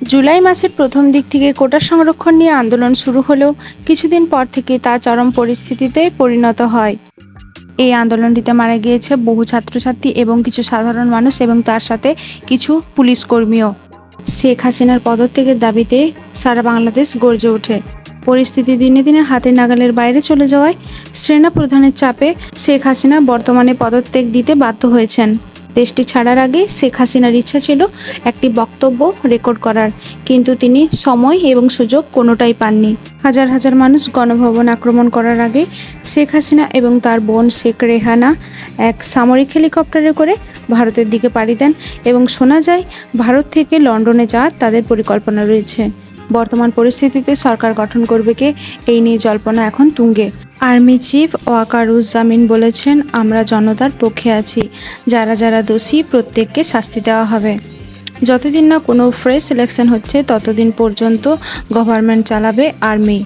জুলাই মাসের প্রথম দিক থেকে কোটা সংরক্ষণ নিয়ে আন্দোলন শুরু হলেও কিছুদিন পর থেকে তা চরম পরিস্থিতিতে পরিণত হয়। এই আন্দোলনটিতে মারা গিয়েছে বহু ছাত্রছাত্রী এবং কিছু সাধারণ মানুষ এবং তার সাথে কিছু পুলিশ কর্মীও। শেখ হাসিনার পদত্যাগের দাবিতে সারা বাংলাদেশ গর্জে ওঠে। পরিস্থিতি দিনে দিনে হাতের নাগালের বাইরে চলে যাওয়ায় সেনা প্রধানের চাপে শেখ হাসিনা বর্তমানে পদত্যাগ দিতে বাধ্য হয়েছেন। দেশটি ছাড়ার আগে শেখ হাসিনার ইচ্ছা ছিল একটি বক্তব্য রেকর্ড করার। কিন্তু তিনি সময় এবং সুযোগ কোনোটাই পাননি। হাজার হাজার মানুষ গণভবন আক্রমণ করার আগে শেখ হাসিনা এবং তার বোন শেখ রেহানা এক সামরিক হেলিকপ্টারে করে ভারতের দিকে পাড়ি দেন এবং শোনা যায়, ভারত থেকে লন্ডনে যাওয়ার তাদের পরিকল্পনা রয়েছে। বর্তমান পরিস্থিতিতে সরকার গঠন করবে কে? এই নিয়ে জল্পনা এখন তুঙ্গে। আর্মি চিফ ওয়াকারুজ্জামিন বলেছেন, আমরা জনতার পক্ষে আছি। যারা যারা দোষী, প্রত্যেককে শাস্তি দেওয়া হবে। যতদিন না কোনো ফ্রেশ ইলেকশন হচ্ছে, ততদিন পর্যন্ত গভর্নমেন্ট চালাবে আর্মি।